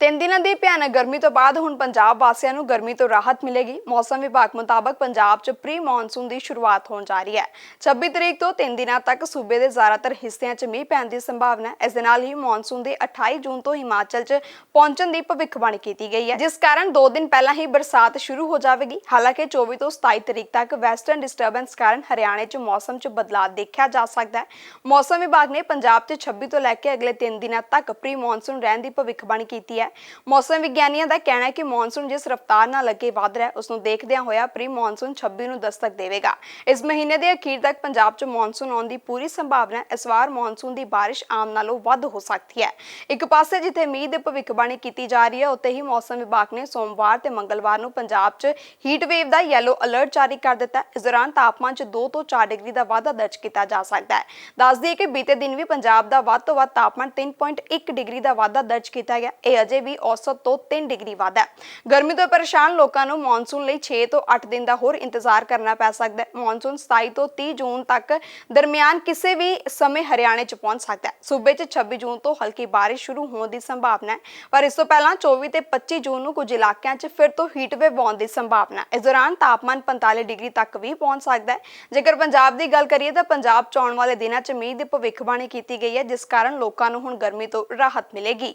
ਤਿੰਨ ਦਿਨਾਂ ਦੀ ਭਿਆਨਕ ਗਰਮੀ ਤੋਂ ਬਾਅਦ ਹੁਣ ਪੰਜਾਬ ਵਾਸੀਆਂ ਨੂੰ ਗਰਮੀ ਤੋਂ ਰਾਹਤ ਮਿਲੇਗੀ। ਮੌਸਮ ਵਿਭਾਗ ਮੁਤਾਬਕ ਪੰਜਾਬ 'ਚ ਪ੍ਰੀ ਮੌਨਸੂਨ ਦੀ ਸ਼ੁਰੂਆਤ ਹੋਣ ਜਾ ਰਹੀ ਹੈ। 26 ਤਰੀਕ ਤੋਂ 3 ਦਿਨਾਂ ਤੱਕ ਸੂਬੇ ਦੇ ਜ਼ਿਆਦਾਤਰ ਹਿੱਸਿਆਂ 'ਚ ਮੀਂਹ ਪੈਣ ਦੀ ਸੰਭਾਵਨਾ ਹੈ। ਇਸ ਦੇ ਨਾਲ ਹੀ ਮੌਨਸੂਨ ਦੇ 28 ਜੂਨ ਤੋਂ ਹਿਮਾਚਲ 'ਚ ਪਹੁੰਚਣ ਦੀ ਭਵਿੱਖਬਾਣੀ ਕੀਤੀ ਗਈ ਹੈ। ਜਿਸ ਕਾਰਨ 2 ਦਿਨ ਪਹਿਲਾਂ ਹੀ ਬਰਸਾਤ ਸ਼ੁਰੂ ਹੋ ਜਾਵੇਗੀ। ਹਾਲਾਂਕਿ 24 ਤੋਂ 27 ਤਰੀਕ ਤੱਕ ਵੈਸਟਰਨ ਡਿਸਟਰਬੈਂਸ ਕਾਰਨ ਹਰਿਆਣੇ 'ਚ ਮੌਸਮ 'ਚ ਬਦਲਾਅ ਦੇਖਿਆ ਜਾ ਸਕਦਾ ਹੈ। ਮੌਸਮ ਵਿਭਾਗ ਨੇ ਪੰਜਾਬ 'ਚ 26 ਤੋਂ ਲੈ ਕੇ ਅਗਲੇ 3 ਦਿਨਾਂ ਤੱਕ ਪ੍ਰੀ ਮੌਨਸੂਨ ਰਹਿਣ ਦੀ ਭਵਿੱਖਬਾਣੀ ਕੀਤੀ ਹੈ। ਮੌਸਮ ਵਿਗਿਆਨੀਆਂ ਦਾ ਕਹਿਣਾ ਹੈ ਕਿ ਮੌਨਸੂਨ ਜਿਸ ਰਫ਼ਤਾਰ ਨਾਲ ਅੱਗੇ ਵਧ ਰਿਹਾ ਹੈ ਉਸ ਨੂੰ ਦੇਖਦਿਆਂ ਹੋਇਆ ਪ੍ਰੀ ਮੌਨਸੂਨ 26 ਨੂੰ ਦਸਤਕ ਦੇਵੇਗਾ। ਇਸ ਮਹੀਨੇ ਦੇ ਅਖੀਰ ਤੱਕ ਪੰਜਾਬ 'ਚ ਮੌਨਸੂਨ ਆਉਣ ਦੀ ਪੂਰੀ ਸੰਭਾਵਨਾ ਹੈ। ਇਸ ਵਾਰ ਮੌਨਸੂਨ ਦੀ ਬਾਰਿਸ਼ ਆਮ ਨਾਲੋਂ ਵੱਧ ਹੋ ਸਕਦੀ ਹੈ। ਇੱਕ ਪਾਸੇ ਜਿੱਥੇ ਮੀਂਹ ਦੀ ਭਵਿੱਖਬਾਣੀ ਕੀਤੀ ਜਾ ਰਹੀ ਹੈ, ਉੱਥੇ ਹੀ ਮੌਸਮ ਵਿਭਾਗ ਨੇ ਸੋਮਵਾਰ ਤੇ ਮੰਗਲਵਾਰ ਨੂੰ ਪੰਜਾਬ 'ਚ ਹੀਟ ਵੇਵ ਦਾ ਯੈਲੋ ਅਲਰਟ ਜਾਰੀ ਕਰ ਦਿੱਤਾ ਇਸ ਦੌਰਾਨ ਤਾਪਮਾਨ 'ਚ 2 ਤੋਂ 4 ਡਿਗਰੀ ਦਾ ਵਾਧਾ ਦਰਜ ਕੀਤਾ ਜਾ ਸਕਦਾ ਹੈ। ਦੱਸ ਦਈਏ ਕਿ ਬੀਤੇ ਦਿਨ ਵੀ ਪੰਜਾਬ ਦਾ ਵੱਧ ਤੋਂ ਵੱਧ ਤਾਪਮਾਨ 3.1 ਡਿਗਰੀ ਦਾ ਵਾਧਾ ਦਰਜ ਕੀਤਾ ਗਿਆ। ਇਹ ਅਜੇ ਅਜੇ ਵੀ ਔਸਤ ਤੋਂ 3 ਡਿਗਰੀ ਵੱਧ ਹੈ। ਗਰਮੀ ਤੋਂ ਪਰੇਸ਼ਾਨ ਲੋਕਾਂ ਨੂੰ ਮੌਨਸੂਨ ਲਈ 6 ਤੋਂ 8 ਦਿਨ ਦਾ ਹੋਰ ਇੰਤਜ਼ਾਰ ਕਰਨਾ ਪੈ ਸਕਦਾ ਹੈ। ਮੌਨਸੂਨ 27 ਤੋਂ 30 ਜੂਨ ਤੱਕ ਦਰਮਿਆਨ ਕਿਸੇ ਵੀ ਸਮੇਂ ਹਰਿਆਣੇ 'ਚ ਪਹੁੰਚ ਸਕਦਾ ਹੈ। ਸੂਬੇ 'ਚ 26 ਜੂਨ ਤੋਂ ਹਲਕੀ ਬਾਰਿਸ਼ ਸ਼ੁਰੂ ਹੋਣ ਦੀ ਸੰਭਾਵਨਾ ਹੈ। ਪਰ ਇਸ ਤੋਂ ਪਹਿਲਾਂ 24 ਤੇ 25 ਜੂਨ ਨੂੰ ਕੁਝ ਇਲਾਕਿਆਂ 'ਚ ਫਿਰ ਤੋਂ ਹੀਟ ਵੇਵ ਆਉਣ ਦੀ ਸੰਭਾਵਨਾ ਹੈ। ਇਸ ਦੌਰਾਨ ਤਾਪਮਾਨ 45 ਡਿਗਰੀ ਤੱਕ ਵੀ ਪਹੁੰਚ ਸਕਦਾ ਹੈ। ਜੇਕਰ ਪੰਜਾਬ ਦੀ ਗੱਲ ਕਰੀਏ ਤਾਂ ਪੰਜਾਬ 'ਚ ਆਉਣ ਵਾਲੇ ਦਿਨਾਂ 'ਚ ਮੀਂਹ ਦੀ ਭਵਿੱਖਬਾਣੀ ਕੀਤੀ ਗਈ ਹੈ, ਜਿਸ ਕਾਰਨ ਲੋਕਾਂ ਨੂੰ ਹੁਣ ਗਰਮੀ ਤੋਂ ਰਾਹਤ ਮਿਲੇਗੀ।